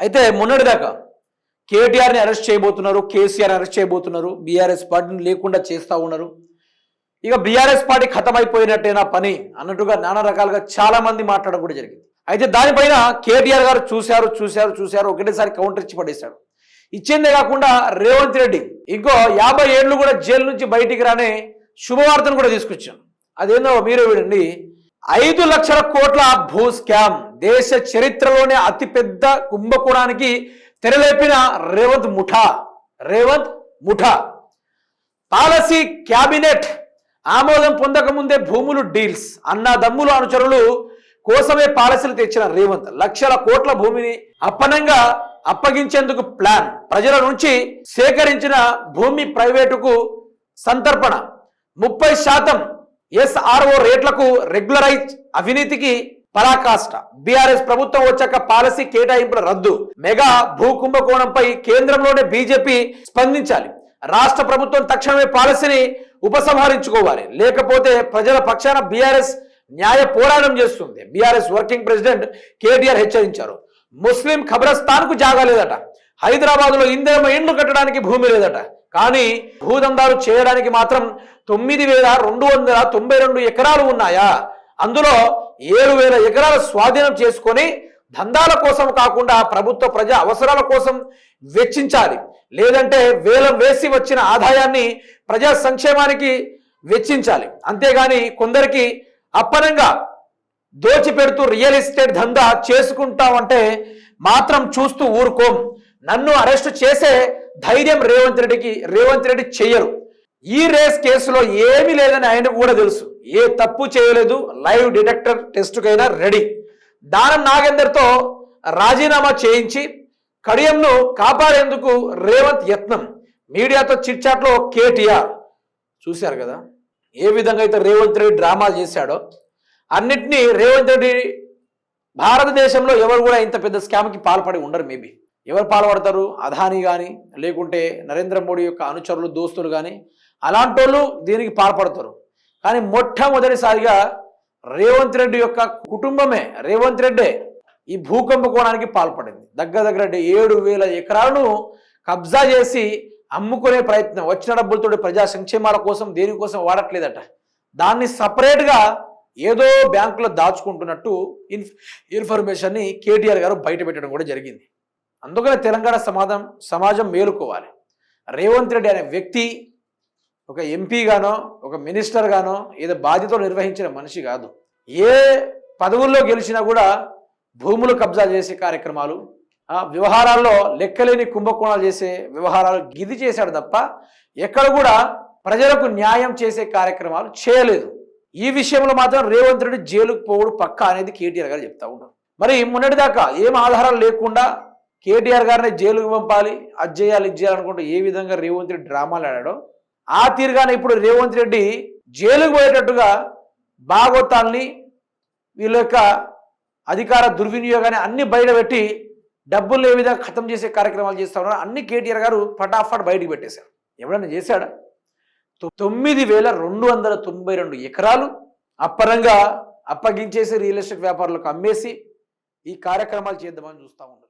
అయితే మొన్నటిదాకా కేటీఆర్ని అరెస్ట్ చేయబోతున్నారు కేసీఆర్ అరెస్ట్ చేయబోతున్నారు బీఆర్ఎస్ పార్టీని లేకుండా చేస్తూ ఉన్నారు. ఇక బీఆర్ఎస్ పార్టీ ఖతమైపోయినట్టేనా పని అన్నట్టుగా నానా రకాలుగా చాలామంది మాట్లాడడం కూడా జరిగింది. అయితే దానిపైన కేటీఆర్ గారు చూశారు చూశారు చూశారు ఒకటేసారి కౌంటర్ ఇచ్చి పడేశాడు ఇచ్చిందే కాకుండా రేవంత్ రెడ్డి ఇంకో యాభై ఏళ్ళు కూడా జైలు నుంచి బయటికి రానే శుభవార్తను కూడా తీసుకొచ్చాను అదేందో మీరే వినండి. ఐదు లక్షల కోట్ల భూ స్కామ్. దేశ చరిత్రలోనే అతిపెద్ద కుంభకోణానికి తెరలేపిన రేవంత్ ముఠా. రేవంత్ ముఠా. పాలసీ క్యాబినెట్ ఆమోదం పొందకముందే భూములు డీల్స్. అన్నదమ్ములు అనుచరులు కోసమే పాలసీలు తెచ్చిన రేవంత్. లక్షల కోట్ల భూమిని అప్పనంగా అప్పగించేందుకు ప్లాన్. ప్రజల నుంచి సేకరించిన భూమి ప్రైవేటుకు సంతర్పణ. ముప్పై శాతం ఎస్ఆర్ఓ రేట్లకు రెగ్యులరైజ్ అవినీతికి పరాకాష్ట. బీఆర్ఎస్ ప్రభుత్వం వచ్చాక పాలసీ కేటాయింపుల రద్దు. మెగా భూ కుంభకోణంపై కేంద్రంలోనే బీజేపీ స్పందించాలి. రాష్ట్ర ప్రభుత్వం తక్షణమే పాలసీని ఉపసంహరించుకోవాలి. లేకపోతే ప్రజల పక్షాన బీఆర్ఎస్ న్యాయ పోరాటం చేస్తుంది. బీఆర్ఎస్ వర్కింగ్ ప్రెసిడెంట్ కేటీఆర్ హెచ్చరించారు. ముస్లిం ఖబరస్థాన్కు జాగా హైదరాబాద్లో హైదరాబాద్లో ఇండ్లు కట్టడానికి భూమి లేదట. కానీ భూదందాలు చేయడానికి మాత్రం తొమ్మిది వేల రెండు వందల తొంభై రెండు ఎకరాలు ఉన్నాయా? అందులో ఏడు వేల ఎకరాల స్వాధీనం చేసుకొని దందాల కోసం కాకుండా ప్రభుత్వ ప్రజా అవసరాల కోసం వెచ్చించాలి. లేదంటే వేలం వేసి వచ్చిన ఆదాయాన్ని ప్రజా సంక్షేమానికి వెచ్చించాలి. అంతేగాని కొందరికి అప్పనంగా దోచిపెడుతూ రియల్ ఎస్టేట్ దందా చేసుకుంటామంటే మాత్రం చూస్తూ ఊరుకోం. నన్ను అరెస్ట్ చేసే ధైర్యం రేవంత్ రెడ్డికి రేవంత్ రెడ్డి చెయ్యరు. ఈ రేస్ కేసులో ఏమీ లేదని ఆయనకు కూడా తెలుసు. ఏ తప్పు చేయలేదు లైవ్ డిటెక్టర్ టెస్టుకైనా రెడీ. దానం నాగేందర్తో రాజీనామా చేయించి కడియంను కాపాడేందుకు రేవంత్ యత్నం. మీడియాతో చిట్చాట్లో కేటీఆర్. చూశారు కదా ఏ విధంగా అయితే రేవంత్ రెడ్డి డ్రామా చేశాడో అన్నిటినీ రేవంత్ రెడ్డి భారతదేశంలో ఎవరు కూడా ఇంత పెద్ద స్కామ్కి పాల్పడి ఉండరు మేబీ. ఎవరు పాల్పడతారు? అధాని కానీ లేకుంటే నరేంద్ర మోడీ యొక్క అనుచరులు దోస్తులు కానీ అలాంటి వాళ్ళు దీనికి పాల్పడతారు. కానీ మొట్టమొదటిసారిగా రేవంత్ రెడ్డి యొక్క కుటుంబమే రేవంత్ రెడ్డే ఈ భూకంప కోణానికి పాల్పడింది. దగ్గర దగ్గర ఏడు వేల ఎకరాలను కబ్జా చేసి అమ్ముకునే ప్రయత్నం వచ్చిన డబ్బులతో ప్రజా సంక్షేమాల కోసం దేనికోసం వాడట్లేదట. దాన్ని సపరేట్గా ఏదో బ్యాంకులో దాచుకుంటున్నట్టు ఇన్ఫర్మేషన్ని కేటీఆర్ గారు బయట పెట్టడం కూడా జరిగింది. అందుకనే తెలంగాణ సమాజం సమాజం మేలుకోవాలి. రేవంత్ రెడ్డి అనే వ్యక్తి ఒక ఎంపీగానో ఒక మినిస్టర్ గానో ఏదో బాధ్యతలు నిర్వహించిన మనిషి కాదు. ఏ పదవుల్లో గెలిచినా కూడా భూములు కబ్జా చేసే కార్యక్రమాలు వ్యవహారాల్లో లెక్కలేని కుంభకోణాలు చేసే వ్యవహారాలు గిది చేశాడు తప్ప ఎక్కడ కూడా ప్రజలకు న్యాయం చేసే కార్యక్రమాలు చేయలేదు. ఈ విషయంలో మాత్రం రేవంత్ రెడ్డి జైలుకు పోవడు పక్క అనేది కేటీఆర్ గారు చెప్తా ఉన్నారు. మరి మొన్నటిదాకా ఏం ఆధారాలు లేకుండా కేటీఆర్ గారిని జైలుకు పంపాలి అది చేయాలి ఇది చేయాలనుకుంటే ఏ విధంగా రేవంత్ రెడ్డి డ్రామాలు ఆడాడో ఆ తీరుగానే ఇప్పుడు రేవంత్ రెడ్డి జైలుకు పోయేటట్టుగా బాగోతాల్ని వీళ్ళ యొక్క అధికార దుర్వినియోగాన్ని అన్ని బయటపెట్టి డబ్బులు ఏ విధంగా ఖతం చేసే కార్యక్రమాలు చేస్తా ఉన్నారు అన్ని కేటీఆర్ గారు ఫటాఫట్ బయటకు పెట్టేశారు. ఎవడన్నా చేశాడా? తొమ్మిది వేల రెండు వందల తొంభై రెండు ఎకరాలు అప్పరంగా అప్పగించేసి రియల్ ఎస్టేట్ వ్యాపారులకు అమ్మేసి ఈ కార్యక్రమాలు చేద్దామని చూస్తూ ఉన్నారు